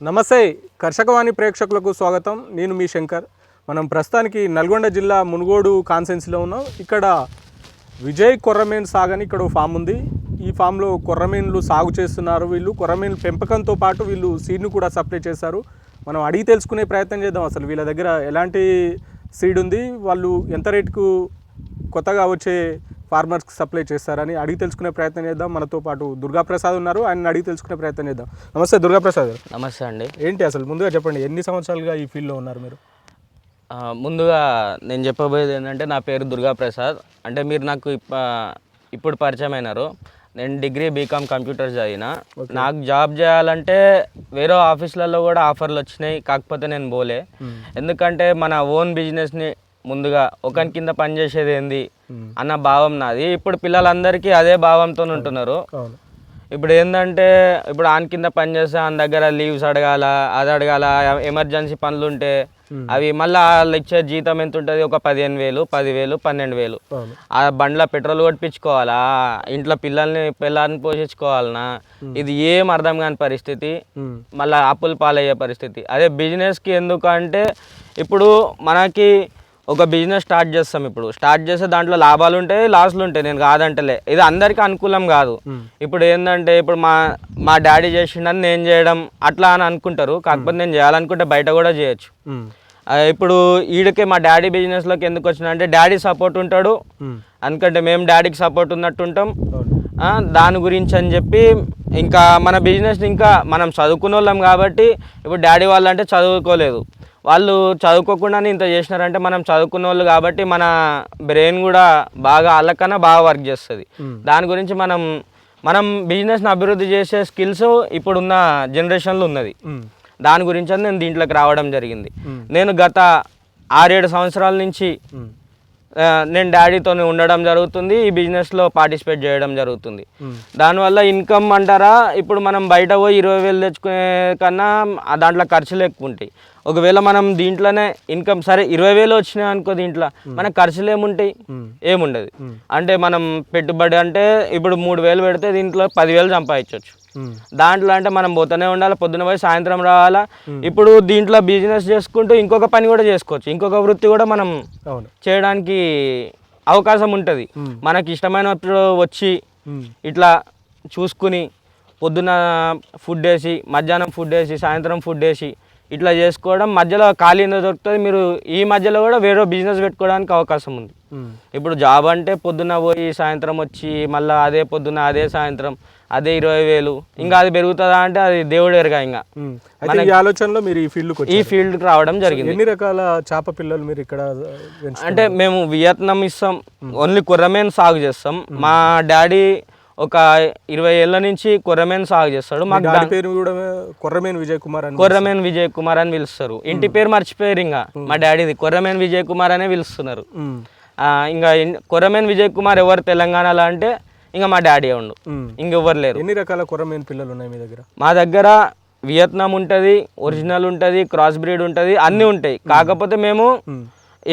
నమస్తే కర్షకవాణి ప్రేక్షకులకు స్వాగతం. నేను మీ శంకర్. మనం ప్రస్తుతానికి నల్గొండ జిల్లా మునుగోడు కాన్సెన్సీలో ఉన్నాం. ఇక్కడ విజయ్ కొర్రమేన్ సాగ్ అని ఇక్కడ ఫామ్ ఉంది. ఈ ఫామ్లో కొర్రమీన్లు సాగు చేస్తున్నారు. వీళ్ళు కొర్రమేన్ పెంపకంతో పాటు వీళ్ళు సీడ్ను కూడా సప్లై చేస్తారు మనం అడిగి తెలుసుకునే ప్రయత్నం చేద్దాం. అసలు వీళ్ళ దగ్గర ఎలాంటి సీడ్ ఉంది? వాళ్ళు ఎంత రేటుకు కొత్తగా వచ్చే ఫార్మర్స్కి సప్లై చేస్తారని అడిగి తెలుసుకునే ప్రయత్నం చేద్దాం. మనతో పాటు దుర్గాప్రసాద్ ఉన్నారు. ఆయన అడిగి తెలుసుకునే ప్రయత్నం చేద్దాం. నమస్తే దుర్గాప్రసాద్. నమస్తే అండి. ఏంటి అసలు? ముందుగా చెప్పండి ఎన్ని సంవత్సరాలుగా ఈ ఫీల్డ్లో ఉన్నారు మీరు? ముందుగా నేను చెప్పబోయేది ఏంటంటే నా పేరు దుర్గా ప్రసాద్ అంటే మీరు నాకు ఇప్ప ఇప్పుడు పరిచయం అయినారు. నేను డిగ్రీ బీకామ్ కంప్యూటర్ చదివిన. నాకు జాబ్ చేయాలంటే వేరే ఆఫీసులలో కూడా ఆఫర్లు వచ్చినాయి. కాకపోతే నేను పోలే. ఎందుకంటే మన ఓన్ బిజినెస్ని ముందుగా ఒకరి కింద పనిచేసేది ఏంది? అన్న భావం నాది. ఇప్పుడు పిల్లలందరికీ అదే భావంతో ఉంటున్నారు. ఇప్పుడు ఏంటంటే ఇప్పుడు ఆన్ కింద పని చేస్తే ఆయన దగ్గర లీవ్స్ అడగాల అది అడగాల ఎమర్జెన్సీ పనులు ఉంటే అవి మళ్ళీ వాళ్ళు ఇచ్చే జీతం ఎంత ఉంటుంది ఒక పదిహేను వేలు పదివేలు పన్నెండు వేలు. ఆ బండ్ల పెట్రోల్ కొట్టించుకోవాలా ఇంట్లో పిల్లల్ని పిల్లల్ని పోషించుకోవాలనా? ఇది ఏం అర్థం కాని పరిస్థితి. మళ్ళీ అప్పులు పాలయ్యే పరిస్థితి. అదే బిజినెస్కి ఎందుకు అంటే ఇప్పుడు మనకి ఒక బిజినెస్ స్టార్ట్ చేస్తాం ఇప్పుడు. స్టార్ట్ చేస్తే దాంట్లో లాభాలు ఉంటాయి లాస్లు ఉంటాయి. నేను కాదంటలే. ఇది అందరికీ అనుకూలం కాదు. ఇప్పుడు ఏంటంటే ఇప్పుడు మా మా డాడీ చేసిండని నేను చేయడం అట్లా అని అనుకుంటారు. కాకపోతే నేను చేయాలనుకుంటే బయట కూడా చేయొచ్చు. ఇప్పుడు ఈడకే మా డాడీ బిజినెస్లోకి ఎందుకు వచ్చిన అంటే డాడీ సపోర్ట్ ఉంటాడు. ఎందుకంటే మేము డాడీకి సపోర్ట్ ఉన్నట్టు ఉంటాం దాని గురించి అని చెప్పి ఇంకా మన బిజినెస్ ఇంకా మనం చదువుకున్న వాళ్ళం కాబట్టి ఇప్పుడు డాడీ వాళ్ళు అంటే చదువుకోలేదు. వాళ్ళు చదువుకోకుండానే ఇంత చేసినారంటే మనం చదువుకున్న వాళ్ళు కాబట్టి మన బ్రెయిన్ కూడా బాగా అల్లకన్నా బాగా వర్క్ చేస్తుంది. దాని గురించి మనం మనం బిజినెస్ని అభివృద్ధి చేసే స్కిల్స్ ఇప్పుడున్న జనరేషన్లో ఉన్నది. దాని గురించి అని నేను దీంట్లోకి రావడం జరిగింది. నేను గత ఆరేడు సంవత్సరాల నుంచి నేను డాడీతో ఉండడం జరుగుతుంది ఈ బిజినెస్లో పార్టిసిపేట్ చేయడం జరుగుతుంది. దానివల్ల ఇన్కమ్ అంటారా ఇప్పుడు మనం బయట పోయి ఇరవై వేలు తెచ్చుకునే కన్నా దాంట్లో ఖర్చులు ఎక్కువ ఉంటాయి. ఒకవేళ మనం దీంట్లోనే ఇన్కమ్ సరే ఇరవై వేలు వచ్చినాయి అనుకో దీంట్లో మన ఖర్చులు ఏముంటాయి? ఏముండదు. అంటే మనం పెట్టుబడి అంటే ఇప్పుడు మూడు వేలు పెడితే దీంట్లో పదివేలు సంపాదించవచ్చు. దాంట్లో అంటే మనం పోతూనే ఉండాలి పొద్దున పోయి సాయంత్రం రావాలా. ఇప్పుడు దీంట్లో బిజినెస్ చేసుకుంటూ ఇంకొక పని కూడా చేసుకోవచ్చు. ఇంకొక వృత్తి కూడా మనం చేయడానికి అవకాశం ఉంటుంది. మనకి ఇష్టమైనప్పుడు వచ్చి. ఇట్లా చూసుకుని పొద్దున ఫుడ్ వేసి మధ్యాహ్నం ఫుడ్ వేసి సాయంత్రం ఫుడ్ వేసి ఇట్లా చేసుకోవడం మధ్యలో ఖాళీ దొరుకుతుంది? మీరు ఈ మధ్యలో కూడా వేరే బిజినెస్ పెట్టుకోవడానికి అవకాశం ఉంది. ఇప్పుడు జాబ్ అంటే పొద్దున పోయి సాయంత్రం వచ్చి మళ్ళీ అదే పొద్దున అదే సాయంత్రం అదే ఇరవై వేలు. ఇంకా అది పెరుగుతుందా అంటే అది దేవుడు ఎరగా ఇంకా. ఈ ఆలోచనలో మీరు ఈ ఫీల్డ్కి ఈ ఫీల్డ్కి రావడం జరిగింది. ఎన్ని రకాల చేప పిల్లలు మీరు ఇక్కడ అంటే మేము వియత్నాం ఇస్తాం. ఓన్లీ కొర్రమేన్ సాగు చేస్తాం. మా డాడీ ఒక ఇరవై ఏళ్ళ నుంచి కొర్రమేన్ సాగు చేస్తాడు. మాకు డాడీ పేరు కూడా కొర్రమేని విజయ్ కుమార్ అని కొర్రమేన్ విజయ్ కుమార్ అని పిలుస్తారు. ఇంటి పేరు మర్చిపోయారు ఇంకా. మా డాడీది కొర్రమేన్ విజయ్ కుమార్ అనే పిలుస్తున్నారు. ఇంకా కొర్రమేన్ విజయ్ కుమార్ ఎవరు తెలంగాణలో అంటే ఇంకా మా డాడీ ఉండు. ఇంకెవ్వరు లేరు. ఎన్ని రకాల కొర్రమేని పిల్లలు ఉన్నాయి మీ దగ్గర? మా దగ్గర వియత్నాం ఉంటుంది ఒరిజినల్ ఉంటుంది క్రాస్ బ్రీడ్ ఉంటుంది అన్నీ ఉంటాయి. కాకపోతే మేము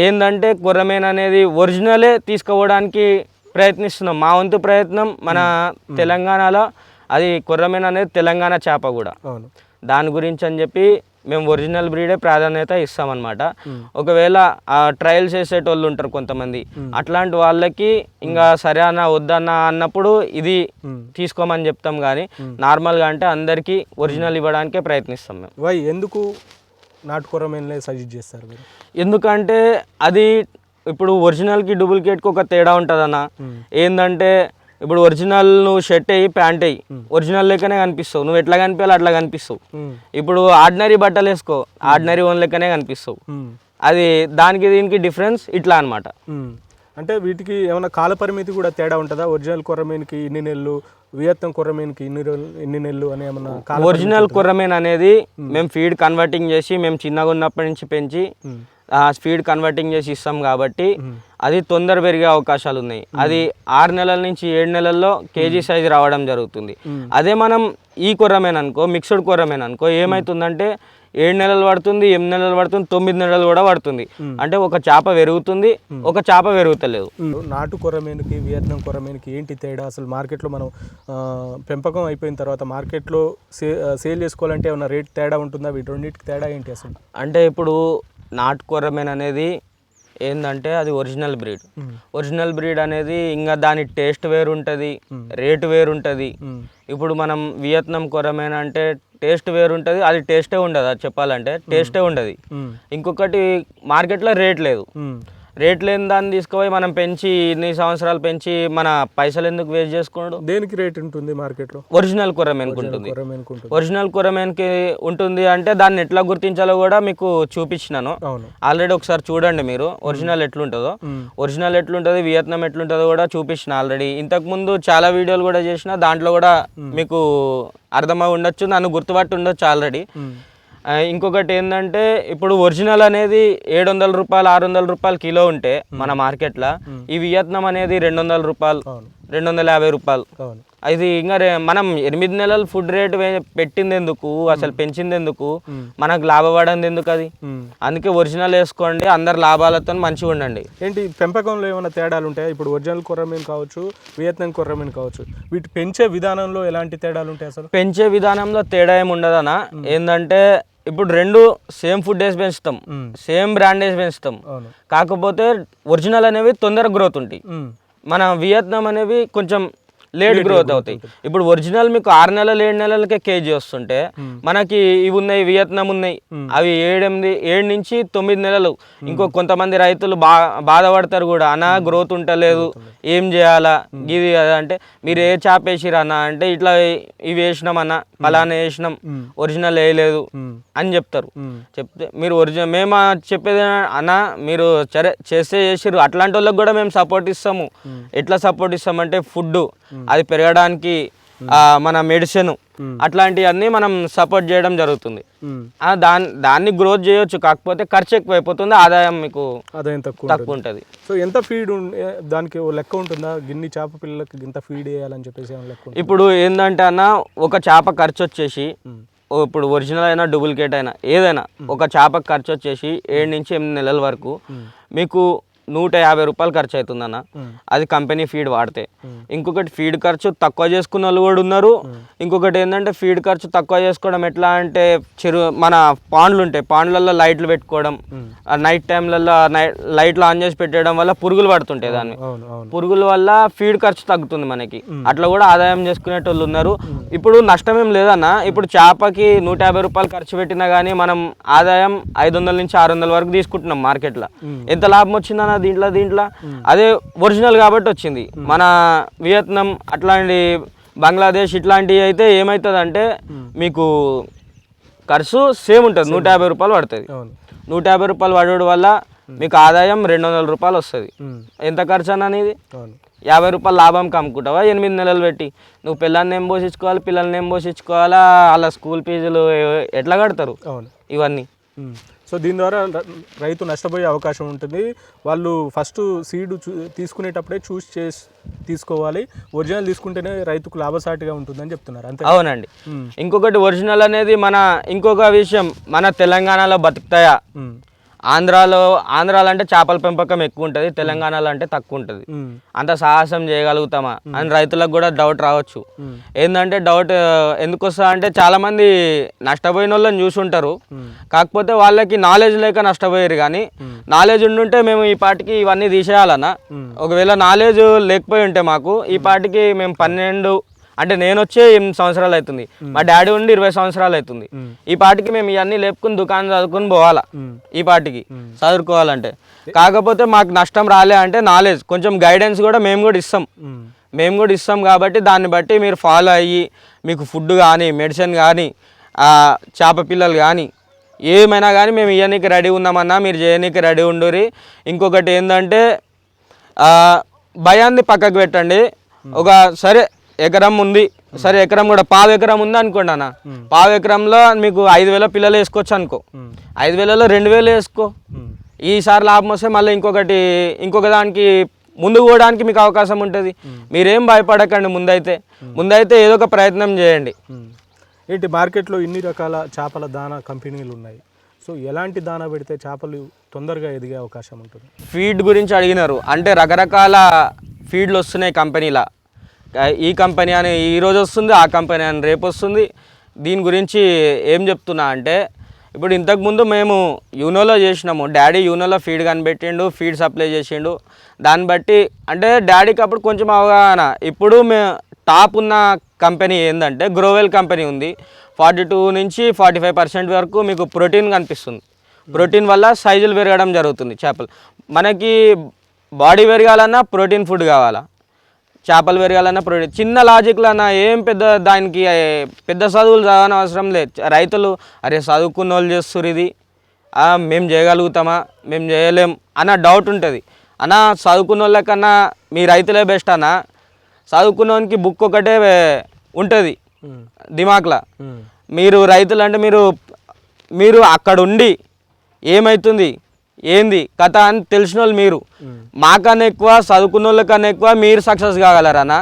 ఏంటంటే కొర్రమేన్ అనేది ఒరిజినలే తీసుకోవడానికి ప్రయత్నిస్తున్నాం. మా వంతు ప్రయత్నం మన తెలంగాణలో అది కొర్రమేన్ అనేది తెలంగాణ చేప కూడా. దాని గురించి అని చెప్పి మేము ఒరిజినల్ బ్రీడే ప్రాధాన్యత ఇస్తామన్నమాట. ఒకవేళ ఆ ట్రయల్స్ చేసేటోళ్ళు ఉంటారు కొంతమంది. అట్లాంటి వాళ్ళకి ఇంకా సరే అన్న వద్దన్న అన్నప్పుడు ఇది తీసుకోమని చెప్తాం కానీ నార్మల్గా అంటే అందరికీ ఒరిజినల్ ఇవ్వడానికే ప్రయత్నిస్తాం మేము. వై ఎందుకు నాటు కొర్రమేన్లే సజెస్ట్ చేస్తారు ఎందుకంటే అది ఇప్పుడు ఒరిజినల్కి డూప్లికేట్కి ఒక తేడా ఉంటుందన్న ఏంటంటే ఇప్పుడు ఒరిజినల్ నువ్వు షర్ట్ అయ్యి ప్యాంట్ అయ్యి ఒరిజినల్ లెక్కనే కనిపిస్తావు నువ్వు ఎట్లా కనిపించాలి అట్లా కనిపిస్తావు. ఇప్పుడు ఆర్డినరీ బట్టలు వేసుకో ఆర్డినరీ వన్ లెక్కనే కనిపిస్తావు. అది దానికి దీనికి డిఫరెన్స్ ఇట్లా అనమాట. అంటే వీటికి ఏమైనా కాల పరిమితి కూడా తేడా ఉంటుందా ఒరిజినల్ కొర్రమేన్కి ఇన్ని నెలలు వియత్నం కొర్రమేన్కి ఇన్ని ఇన్ని నెలలు అని ఏమన్నా ఒరిజినల్ కుర్రమేన్ అనేది మేము ఫీడ్ కన్వర్టింగ్ చేసి మేము చిన్నగా ఉన్నప్పటి నుంచి పెంచి స్పీడ్ కన్వర్టింగ్ చేసి ఇస్తాం కాబట్టి అది తొందర పెరిగే అవకాశాలు ఉన్నాయి. అది ఆరు నెలల నుంచి ఏడు నెలల్లో కేజీ సైజ్ రావడం జరుగుతుంది. అదే మనం ఈ కొర్రమేన్ అనుకో మిక్స్డ్ కొర్రమేన్ అనుకో ఏమవుతుందంటే ఏడు నెలలు పడుతుంది ఎనిమిది నెలలు పడుతుంది తొమ్మిది నెలలు కూడా పడుతుంది. అంటే ఒక చేప పెరుగుతుంది ఒక చేప పెరుగుతలేదు. నాటు కొరమేనుకి వియత్నాం కొరమేనుకి ఏంటి తేడా? అసలు మార్కెట్లో మనం పెంపకం అయిపోయిన తర్వాత మార్కెట్లో సేల్ చేసుకోవాలంటే ఏమైనా రేట్ తేడా ఉంటుందా? వీటి రెండింటికి తేడా ఏంటి అసలు? అంటే ఇప్పుడు నాటు కొర్రమేన్ అనేది ఏంటంటే అది ఒరిజినల్ బ్రీడ్. ఒరిజినల్ బ్రీడ్ అనేది ఇంకా దాని టేస్ట్ వేరు ఉంటుంది రేటు వేరు ఉంటుంది ఇప్పుడు మనం వియత్నాం కొరమేన్ అంటే టేస్ట్ వేరు ఉంటుంది అది టేస్టే ఉండదు అది చెప్పాలంటే టేస్టే ఉండదు. ఇంకొకటి మార్కెట్లో రేట్ లేదు. రేట్ లేని దాన్ని తీసుకుపోయి మనం పెంచి ఇన్ని సంవత్సరాలు పెంచి మన పైసలు ఎందుకు వేస్ట్ చేసుకోవడం దేనికి రేట్ ఉంటుంది మార్కెట్లో? ఒరిజినల్ కొరమేన్కి ఉంటుంది. ఒరిజినల్ కొరమేన్కి ఉంటుంది అంటే దాన్ని ఎట్లా గుర్తించాలో కూడా మీకు చూపించినాను. ఆల్రెడీ ఒకసారి చూడండి మీరు ఒరిజినల్ ఎట్లుంటుందో. ఒరిజినల్ ఎట్లుంటుంది వియత్నాం ఎట్లుంటుందో కూడా చూపించిన ఆల్రెడీ. ఇంతకు ముందు చాలా వీడియోలు కూడా చేసిన దాంట్లో కూడా మీకు అర్థమై ఉండొచ్చు నన్ను గుర్తుపట్టి ఉండొచ్చు ఆల్రెడీ. ఇంకొకటి ఏంటంటే ఇప్పుడు ఒరిజినల్ అనేది ఏడు వందల రూపాయలు ఆరు వందల రూపాయలు కిలో ఉంటే మన మార్కెట్లో ఈ వియత్నాం అనేది రెండు వందల రూపాయలు రెండు వందల యాభై రూపాయలు. అది ఇంకా మనం ఎనిమిది నెలలు ఫుడ్ రేట్ పెట్టింది ఎందుకు అసలు పెంచింది ఎందుకు మనకు లాభపడింది ఎందుకు అది. అందుకే ఒరిజినల్ వేసుకోండి అందరు లాభాలతో మంచిగా ఉండండి. ఏంటి పెంపకంలో ఏమైనా తేడాలు ఉంటాయా? ఇప్పుడు ఒరిజినల్ కొర్రమీన్ కావచ్చు వియత్నాం కొర్రమీన్ కావచ్చు వీటి పెంచే విధానంలో ఎలాంటి తేడాలు ఉంటాయి అసలు? పెంచే విధానంలో తేడా ఏమి ఉండదనా ఏంటంటే ఇప్పుడు రెండు సేమ్ ఫుడ్ వేసి పెంచుతాం. సేమ్ బ్రాండ్ వేసి పెంచుతాం కాకపోతే ఒరిజినల్ అనేవి తొందర గ్రోత్ ఉంటాయి. మన వియత్నాం అనేవి కొంచెం లేట్ గ్రోత్ అవుతాయి. ఇప్పుడు ఒరిజినల్ మీకు ఆరు నెలలు ఏడు నెలలకే కేజీ వస్తుంటే మనకి ఇవి ఉన్నాయి వియత్నాం ఉన్నాయి. అవి ఏడెనిమిది ఏడు నుంచి తొమ్మిది నెలలు. ఇంకో కొంతమంది రైతులు బా బాధపడతారు కూడా. అన్న గ్రోత్ ఉంటలేదు. ఏం చేయాలా? ఇది అంటే మీరు ఏ చేప వేసిరు అన్న అంటే ఇట్లా ఇవి వేసినాం అన్న పలానా వేసినాం ఒరిజినల్ వేయలేదు. అని చెప్తారు. చెప్తే మీరు ఒరిజినల్ మేము చెప్పేది అన్న మీరు సరే చేస్తే చేసిర్రు. అట్లాంటి వాళ్ళకి కూడా మేము సపోర్ట్ ఇస్తాము. ఎట్లా సపోర్ట్ ఇస్తామంటే ఫుడ్ అది పెరగడానికి మన మెడిసిన్ అట్లాంటివన్నీ మనం సపోర్ట్ చేయడం జరుగుతుంది. ఆ, దాన్ని గ్రోత్ చేయొచ్చు కాకపోతే ఖర్చు ఎక్కువ అయిపోతుంది ఆదాయం మీకు ఆదాయం తక్కువ తక్కువ ఉంటుంది. సో ఎంత ఫీడ్ దానికి లెక్క ఉంటుందా? గిన్ని చేప పిల్లలకి ఇంత ఫీడ్ వేయాలని చెప్పేసి లెక్క? ఇప్పుడు ఏంటంటే అన్న ఒక చేప ఖర్చు వచ్చేసి ఇప్పుడు ఒరిజినల్ అయినా డూప్లికేట్ అయినా ఏదైనా ఒక చేప ఖర్చు వచ్చేసి ఏడు నుంచి ఎనిమిది నెలల వరకు మీకు నూట యాభై రూపాయలు ఖర్చు అవుతుందన్న అది కంపెనీ ఫీడ్ వాడితే. ఇంకొకటి ఫీడ్ ఖర్చు తక్కువ చేసుకున్న వాళ్ళు కూడా ఉన్నారు. ఇంకొకటి ఏంటంటే ఫీడ్ ఖర్చు తక్కువ చేసుకోవడం ఎట్లా అంటే చెరువు మన పాండ్లు ఉంటాయి పాండ్లలో లైట్లు పెట్టుకోవడం నైట్ టైంలలో నైట్ లైట్లు ఆన్ చేసి పెట్టడం వల్ల పురుగులు పడుతుంటాయి దాన్ని. పురుగుల వల్ల ఫీడ్ ఖర్చు తగ్గుతుంది మనకి. అట్లా కూడా ఆదాయం చేసుకునేటోళ్ళు ఉన్నారు. ఇప్పుడు నష్టం ఏం లేదన్న. ఇప్పుడు చేపకి నూట యాభై రూపాయలు ఖర్చు పెట్టినా కానీ మనం ఆదాయం ఐదు వందల నుంచి ఆరు వందల వరకు తీసుకుంటున్నాం మార్కెట్లో. ఎంత లాభం వచ్చిందన్న దీంట్లో దీంట్లో. అదే ఒరిజినల్ కాబట్టి వచ్చింది. మన వియత్నాం అట్లాంటి బంగ్లాదేశ్ ఇట్లాంటివి అయితే ఏమవుతుంది మీకు ఖర్చు సేమ్ ఉంటుంది. నూట యాభై రూపాయలు పడుతుంది. నూట యాభై రూపాయలు పడడం వల్ల మీకు ఆదాయం రెండు వందల రూపాయలు వస్తుంది. ఎంత ఖర్చు అన్న అనేది? యాభై రూపాయలు లాభం కమ్ముకుంటావా? ఎనిమిది నెలలు పెట్టి. నువ్వు పిల్లల్ని ఏం పోషించుకోవాలి? పిల్లల్ని ఏం పోషించుకోవాలా? వాళ్ళ స్కూల్ ఫీజులు ఎట్లా కడతారు? ఇవన్నీ. సో దీని ద్వారా రైతు నష్టపోయే అవకాశం ఉంటుంది. వాళ్ళు ఫస్ట్ సీడ్ చూ తీసుకునేటప్పుడే చూస్ చేసి తీసుకోవాలి. ఒరిజినల్ తీసుకుంటేనే రైతుకు లాభసాటిగా ఉంటుందని చెప్తున్నారు. అంతే అవునండి. ఇంకొకటి ఒరిజినల్ అనేది మన ఇంకొక విషయం మన తెలంగాణలో బతుకుతాయా. ఆంధ్రాలో ఆంధ్రాలో అంటే చేపల పెంపకం ఎక్కువ ఉంటుంది తెలంగాణలో అంటే తక్కువ ఉంటుంది. అంత సాహసం చేయగలుగుతామా? అని రైతులకు కూడా డౌట్ రావచ్చు. ఏంటంటే డౌట్ ఎందుకు వస్తా అంటే చాలా మంది నష్టపోయిన వాళ్ళని చూసుంటారు కాకపోతే వాళ్ళకి నాలెడ్జ్ లేక నష్టపోయారు కానీ నాలెడ్జ్ ఉండుంటే మేము ఈ పాటికి ఇవన్నీ తీసేయాలన్నా ఒకవేళ నాలెడ్జ్ లేకపోయి ఉంటే మాకు ఈ పాటికి మేము పన్నెండు అంటే నేను వచ్చే ఎనిమిది సంవత్సరాలు అవుతుంది. మా డాడీ ఉండి ఇరవై సంవత్సరాలు అవుతుంది. ఈ పాటికి మేము ఇవన్నీ లేపుకుని దుకాణం చదువుకుని పోవాలా? ఈ పాటికి చదువుకోవాలంటే. కాకపోతే మాకు నష్టం రాలే అంటే నాలెడ్జ్. కొంచెం గైడెన్స్ కూడా మేము కూడా ఇస్తాం. మ్మ్. కూడా ఇస్తాం కాబట్టి దాన్ని బట్టి మీరు ఫాలో అయ్యి మీకు ఫుడ్ కానీ మెడిసిన్ కానీ చేప పిల్లలు కానీ ఏమైనా కానీ మేము ఇవ్వనీకి రెడీ ఉన్నామన్నా మీరు చేయనీకి రెడీ ఉండురి ఇంకొకటి ఏంటంటే భయాన్ని పక్కకు పెట్టండి. ఒక సరే ఎకరం ఉంది. సరే ఎకరం కూడా పావు ఎకరం ఉంది అనుకోండి అన్న. పావు ఎకరంలో మీకు ఐదు వేల పిల్లలు వేసుకోవచ్చు అనుకో. ఐదు వేలలో రెండు వేలు వేసుకో. ఈసారి లాభం వస్తే మళ్ళీ ఇంకొకటి ఇంకొక దానికి ముందు పోవడానికి మీకు అవకాశం ఉంటుంది. మీరేం భయపడకండి ముందైతే. ముందైతే ఏదో ఒక ప్రయత్నం చేయండి. ఏంటి మార్కెట్లో ఇన్ని రకాల చేపల దానా కంపెనీలు ఉన్నాయి. సో ఎలాంటి దానా పెడితే చేపలు తొందరగా ఎదిగే అవకాశం ఉంటుంది? ఫీడ్ గురించి అడిగినారు. అంటే రకరకాల ఫీడ్లు వస్తున్నాయి కంపెనీల. ఈ కంపెనీ అని ఈరోజు వస్తుంది ఆ కంపెనీ అని రేపు వస్తుంది. దీని గురించి ఏం చెప్తున్నా అంటే ఇప్పుడు ఇంతకుముందు మేము యూనోలో చేసినాము. డాడీ యూనోలో ఫీడ్ కనిపెట్టిండు ఫీడ్ సప్లై చేసిండు. దాన్ని బట్టి అంటే డాడీకి అప్పుడు కొంచెం అవగాహన. ఇప్పుడు మే టాప్ ఉన్న కంపెనీ ఏంటంటే గ్రోవెల్ కంపెనీ ఉంది. ఫార్టీ టూ నుంచి ఫార్టీ ఫైవ్ పర్సెంట్ వరకు మీకు ప్రోటీన్ కనిపిస్తుంది. ప్రోటీన్ వల్ల సైజులు పెరగడం జరుగుతుంది చేపలు. మనకి బాడీ పెరగాలన్నా ప్రోటీన్ ఫుడ్ కావాలా? చేపలు పెరగాలన్నా ప్రోటీన్ చిన్న లాజిక్లో అన్న ఏం పెద్ద దానికి పెద్ద చదువులు చదవని అవసరం లేదు. రైతులు అరే చదువుకున్న వాళ్ళు చేస్తారు ఇది మేము చేయగలుగుతామా? మేము చేయలేం అన్న డౌట్ ఉంటుంది. అన్న చదువుకున్న వాళ్ళకన్నా మీ రైతులే బెస్ట్ అన్న చదువుకున్నోనికి బుక్ ఒకటే ఉంటుంది. దిమాక్లా. మీరు రైతులు అంటే మీరు మీరు అక్కడ ఉండి ఏమవుతుంది ఏంది? కథ అని తెలిసిన వాళ్ళు మీరు మాకన్నా ఎక్కువ చదువుకున్న వాళ్ళకన్నా ఎక్కువ మీరు సక్సెస్ కాగలరనా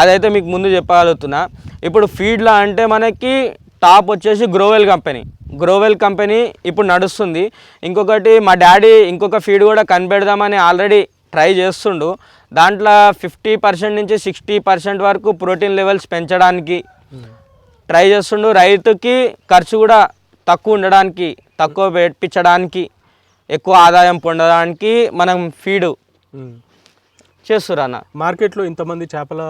అదైతే మీకు ముందు చెప్పగలుగుతున్నా. ఇప్పుడు ఫీడ్లో అంటే మనకి టాప్ వచ్చేసి గ్రోవెల్ కంపెనీ. గ్రోవెల్ కంపెనీ ఇప్పుడు నడుస్తుంది. ఇంకొకటి మా డాడీ ఇంకొక ఫీడ్ కూడా కనిపెడదామని ఆల్రెడీ ట్రై చేస్తుండు. దాంట్లో ఫిఫ్టీ పర్సెంట్ నుంచి సిక్స్టీ పర్సెంట్ వరకు ప్రోటీన్ లెవెల్స్ పెంచడానికి ట్రై చేస్తుండు. రైతుకి ఖర్చు కూడా తక్కువ ఉండడానికి తక్కువ పెట్టించడానికి ఎక్కువ ఆదాయం పొందడానికి మనం ఫీడ్. చేస్తున్నారు అన్న మార్కెట్లో ఇంతమంది చేపల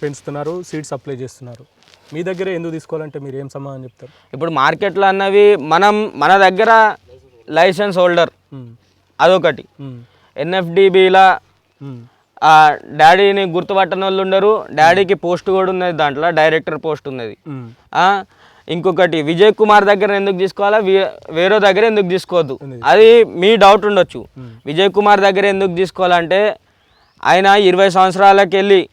పెంచుతున్నారు సీడ్ సప్లై చేస్తున్నారు మీ దగ్గర ఎందుకు తీసుకోవాలంటే మీరు ఏం సమాధానం చెప్తారు ఇప్పుడు మార్కెట్లో అన్నవి మనం మన దగ్గర లైసెన్స్ హోల్డర్. అదొకటి. ఎన్ఎఫ్డిబిలా. డాడీని గుర్తుపట్టని వాళ్ళు ఉండరు డాడీకి పోస్ట్ కూడా ఉన్నది దాంట్లో డైరెక్టర్ పోస్ట్ ఉన్నది ఇంకొకటి విజయ్ కుమార్ దగ్గర ఎందుకు తీసుకోవాలా? వే- వేరే దగ్గర ఎందుకు తీసుకోవద్దు? అది మీ డౌట్ ఉండొచ్చు. విజయ్ కుమార్ దగ్గర ఎందుకు తీసుకోవాలంటే ఆయన ఇరవై సంవత్సరాలకు వెళ్ళి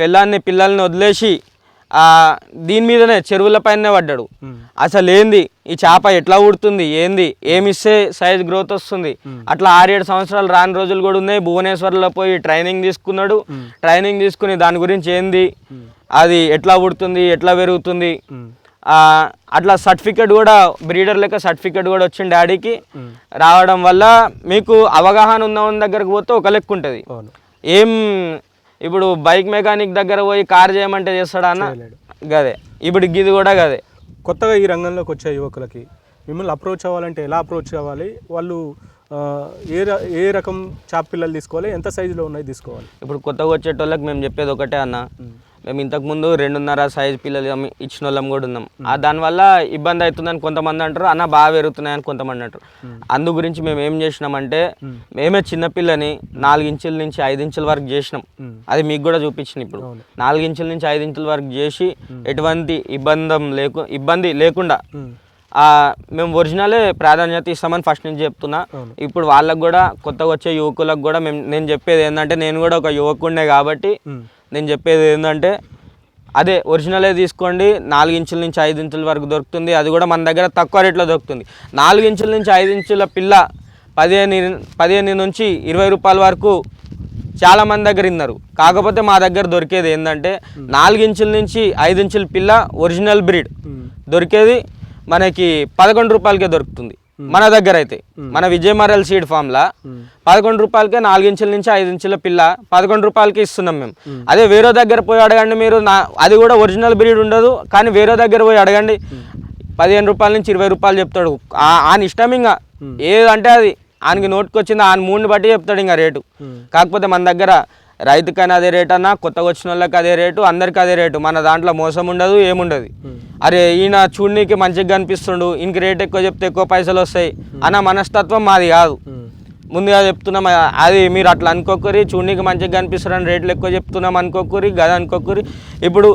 పిల్లాన్ని పిల్లల్ని వదిలేసి దీని మీదనే చెరువుల పైనే పడ్డాడు. అసలు ఏంది? ఈ చేప ఎట్లా ఉడుతుంది ఏంది? ఏమిస్తే సైజ్ గ్రోత్ వస్తుంది? అట్లా ఆరేడు సంవత్సరాలు రాని రోజులు కూడా ఉన్నాయి. భువనేశ్వర్లో పోయి ట్రైనింగ్ తీసుకున్నాడు. ట్రైనింగ్ తీసుకుని దాని గురించి ఏంది? అది ఎట్లా ఉడుతుంది ఎట్లా పెరుగుతుంది? అట్లా సర్టిఫికెట్ కూడా బ్రీడర్ లెక్క సర్టిఫికెట్ కూడా వచ్చింది డాడీకి రావడం వల్ల మీకు అవగాహన ఉన్న దగ్గరకు పోతే ఒక లెక్క ఉంటుంది. ఏం ఇప్పుడు బైక్ మెకానిక్ దగ్గర పోయి కార్ చేయమంటే చేస్తాడా అన్న. గదే. ఇప్పుడు గిది కూడా గదే. కొత్తగా ఈ రంగంలోకి వచ్చే యువకులకి మిమ్మల్ని అప్రోచ్ అవ్వాలంటే ఎలా అప్రోచ్ అవ్వాలి? వాళ్ళు ఏ ఏ రకం చేప పిల్లలు తీసుకోవాలి? ఎంత సైజులో ఉన్నాయి తీసుకోవాలి? ఇప్పుడు కొత్తగా వచ్చేటోళ్ళకి మేము చెప్పేది ఒకటే అన్న. మేము ఇంతకుముందు రెండున్నర సైజ్ పిల్లలు ఇచ్చిన వాళ్ళం కూడా ఉన్నాం. ఆ దానివల్ల ఇబ్బంది అవుతుందని కొంతమంది అంటారు అన్న బాగా పెరుగుతున్నాయని కొంతమంది అంటారు. అందు గురించి మేము ఏం చేసినామంటే మేమే. చిన్న పిల్లని నాలుగు ఇంచుల నుంచి ఐదు ఇంచుల వరకు చేసినాం. అది మీకు కూడా చూపించిన ఇప్పుడు. నాలుగు ఇంచుల నుంచి ఐదు ఇంచుల వరకు చేసి ఎటువంటి ఇబ్బందం లేకు ఇబ్బంది లేకుండా ఆ, మేము ఒరిజినలే ప్రాధాన్యత ఇస్తామని ఫస్ట్ నుంచి చెప్తున్నా. ఇప్పుడు వాళ్ళకు కూడా కొత్తగా వచ్చే యువకులకు కూడా మేము నేను చెప్పేది ఏంటంటే నేను కూడా ఒక యువకుడినే కాబట్టి నేను చెప్పేది ఏంటంటే అదే ఒరిజినలే తీసుకోండి నాలుగు ఇంచుల నుంచి ఐదు ఇంచుల వరకు దొరుకుతుంది. అది కూడా మన దగ్గర తక్కువ రేట్లో దొరుకుతుంది. నాలుగు ఇంచుల నుంచి ఐదు ఇంచుల పిల్ల పదిహేను పదిహేను నుంచి ఇరవై రూపాయల వరకు చాలా మంది దగ్గర ఇన్నారు. కాకపోతే మా దగ్గర దొరికేది ఏంటంటే నాలుగు ఇంచుల నుంచి ఐదు ఇంచుల పిల్ల ఒరిజినల్ బ్రీడ్ దొరికేది మనకి పదకొండు రూపాయలకే దొరుకుతుంది. మన దగ్గర అయితే మన విజయమరల్ సీడ్ ఫామ్లా. పదకొండు రూపాయలకే నాలుగు ఇంచుల నుంచి ఐదు ఇంచుల పిల్ల పదకొండు రూపాయలకి ఇస్తున్నాం మేము. అదే వేరే దగ్గర పోయి అడగండి మీరు. నా అది కూడా ఒరిజినల్ బ్రీడ్ ఉండదు కానీ వేరే దగ్గర పోయి అడగండి. పదిహేను రూపాయల నుంచి ఇరవై రూపాయలు చెప్తాడు. ఆయన ఇష్టం ఇంకా ఏదంటే అది. ఆయనకి నోటుకు వచ్చింది ఆయన మూడుని బట్టి చెప్తాడు ఇంకా రేటు. కాకపోతే మన దగ్గర రైతుకైనా అదే రేట్ అన్నా కొత్తగా వచ్చిన వాళ్ళకి అదే రేటు అందరికి అదే రేటు. మన దాంట్లో మోసం ఉండదు ఏముండదు. అరే ఈయన చూడనీకి మంచిగా కనిపిస్తుండు ఇంక రేట్ ఎక్కువ చెప్తే ఎక్కువ పైసలు వస్తాయి అన్న మనస్తత్వం మాది కాదు. ముందుగా చెప్తున్నాం అది మీరు అట్లా అనుకోకరి చూడనీకి మంచిగా కనిపిస్తారని రేట్లు ఎక్కువ చెప్తున్నాం అనుకోకరి గద అనుకోకరి ఇప్పుడు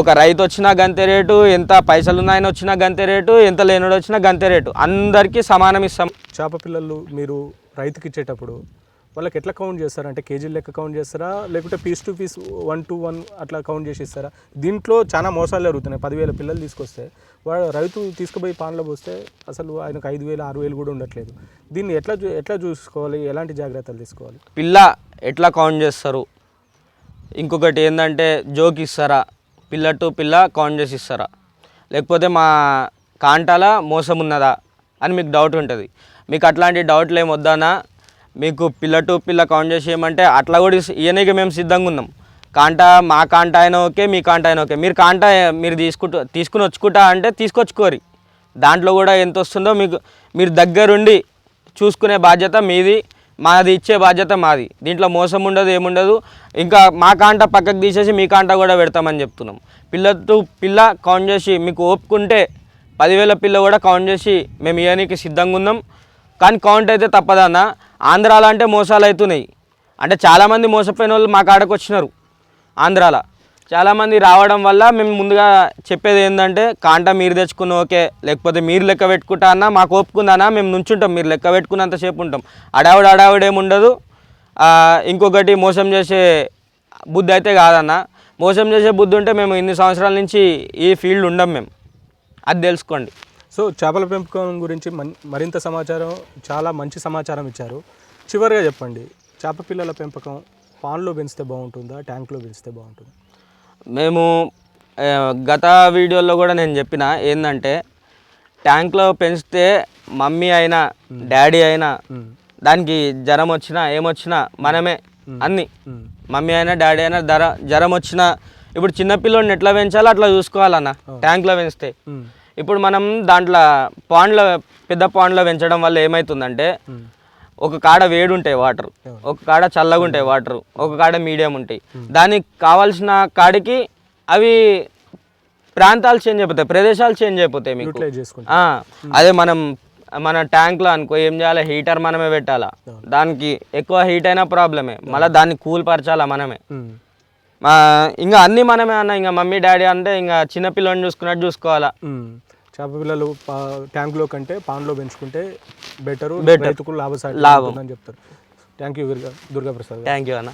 ఒక రైతు వచ్చినా గంతే రేటు ఎంత పైసలు ఉన్నాయని వచ్చినా గంతే రేటు ఎంత లేనుడు వచ్చినా గంతే రేటు. అందరికీ సమానం ఇస్తాం. చేప పిల్లలు మీరు రైతుకి ఇచ్చేటప్పుడు వాళ్ళకి ఎట్లా కౌంట్ చేస్తారా? అంటే కేజీ లెక్క కౌంట్ చేస్తారా? లేకుంటే piece to piece one to one అట్లా కౌంట్ చేసి ఇస్తారా? దీంట్లో చాలా మోసాలు జరుగుతున్నాయి. పదివేల పిల్లలు తీసుకొస్తే వాడు రైతు తీసుకుపోయి పాన్లో పోస్తే అసలు ఆయనకు ఐదు వేలు ఆరు వేలు కూడా ఉండట్లేదు. దీన్ని ఎట్లా చూ- ఎట్లా చూసుకోవాలి? ఎలాంటి జాగ్రత్తలు తీసుకోవాలి? పిల్ల ఎట్లా కౌంట్ చేస్తారు? ఇంకొకటి ఏంటంటే జోక్ ఇస్తారా? పిల్ల టు పిల్ల కౌంట్ చేసి ఇస్తారా? లేకపోతే మా కాంటాల మోసం ఉన్నదా? అని మీకు డౌట్ ఉంటుంది. మీకు అట్లాంటి డౌట్లు ఏం వద్దానా మీకు పిల్ల టు పిల్ల కౌంట్ చేసి ఏమంటే అట్లా కూడా ఇస్- ఇయనీకి మేము సిద్ధంగా ఉన్నాం. కాంటా మా కాంట అయినా ఓకే మీ కాంట అయినా ఓకే మీరు కాంటా మీరు తీసుకుంటూ తీసుకుని వచ్చుకుంటా అంటే తీసుకొచ్చుకోరి. దాంట్లో కూడా ఎంత వస్తుందో మీకు మీరు దగ్గరుండి చూసుకునే బాధ్యత మీది మాది ఇచ్చే బాధ్యత మాది. దీంట్లో మోసం ఉండదు ఏముండదు. ఇంకా మా కాంట పక్కకు తీసేసి మీ కాంట కూడా పెడతామని చెప్తున్నాం. పిల్ల టు పిల్ల కౌంట్ చేసి మీకు ఓపుకుంటే పదివేల పిల్ల కూడా కౌంట్ చేసి మేము ఇవ్వడానికి సిద్ధంగా ఉన్నాం. కానీ కౌంట్ అయితే తప్పదన్నా. ఆంధ్రాలో అంటే మోసాలు అవుతున్నాయి అంటే చాలామంది మోసపోయిన వాళ్ళు మా కాడకు వచ్చినారు ఆంధ్రాలో. చాలామంది రావడం వల్ల మేము ముందుగా చెప్పేది ఏంటంటే కాంట మీరు తెచ్చుకున్న ఓకే లేకపోతే మీరు లెక్క పెట్టుకుంటా అన్నా మాకు ఒప్పుకుందానా మేము నుంచుంటాం మీరు లెక్క పెట్టుకున్నంతసేపు ఉంటాం. అడావిడ అడావిడ ఏముండదు. ఇంకొకటి మోసం చేసే బుద్ధి అయితే కాదన్న. మోసం చేసే బుద్ధి ఉంటే మేము ఇన్ని సంవత్సరాల నుంచి ఈ ఫీల్డ్ ఉండం మేము. అది తెలుసుకోండి. సో చేపల పెంపకం గురించి మరింత సమాచారం చాలా మంచి సమాచారం ఇచ్చారు. చివరిగా చెప్పండి చేప పిల్లల పెంపకం పాన్లో పెంచితే బాగుంటుందా ట్యాంక్లో పెంచితే బాగుంటుందా? మేము గత వీడియోలో కూడా నేను చెప్పిన ఏంటంటే ట్యాంక్లో పెంచితే మమ్మీ అయినా డాడీ అయినా దానికి జ్వరం వచ్చినా ఏమొచ్చినా మనమే అన్ని. మమ్మీ అయినా డాడీ అయినా జ్వర జ్వరం వచ్చినా ఇప్పుడు చిన్నపిల్లోడిని ఎట్లా పెంచాలో అట్లా చూసుకోవాలన్న. ట్యాంక్లో పెంచితే. ఇప్పుడు మనం దాంట్లో పాండ్లో పెద్ద పాండ్లో పెంచడం వల్ల ఏమవుతుందంటే ఒక కాడ వేడి ఉంటాయి వాటర్ ఒక కాడ చల్లగా ఉంటాయి వాటర్ ఒక కాడ మీడియం ఉంటాయి. దానికి కావాల్సిన కాడికి అవి ప్రాంతాలు చేంజ్ అయిపోతాయి ప్రదేశాలు చేంజ్ అయిపోతాయి మీకు. అదే మనం మన ట్యాంక్లో అనుకో ఏం చేయాలి? హీటర్ మనమే పెట్టాలా? దానికి ఎక్కువ హీట్ అయినా ప్రాబ్లమే. మళ్ళీ దాన్ని కూల్ పరచాలా మనమే ఇంకా అన్నీ మనమే అన్న ఇంకా మమ్మీ డాడీ అంటే ఇంకా చిన్నపిల్లని చూసుకున్నట్టు చూసుకోవాలా. చేప పిల్లలు ట్యాంక్లో కంటే పాన్లో పెంచుకుంటే బెటరు. రైతుకు లాభసాటి లాభం. ఉంటుందని చెప్తారు థ్యాంక్ యూ దుర్గా ప్రసాద్ గారు థ్యాంక్ యూ అన్న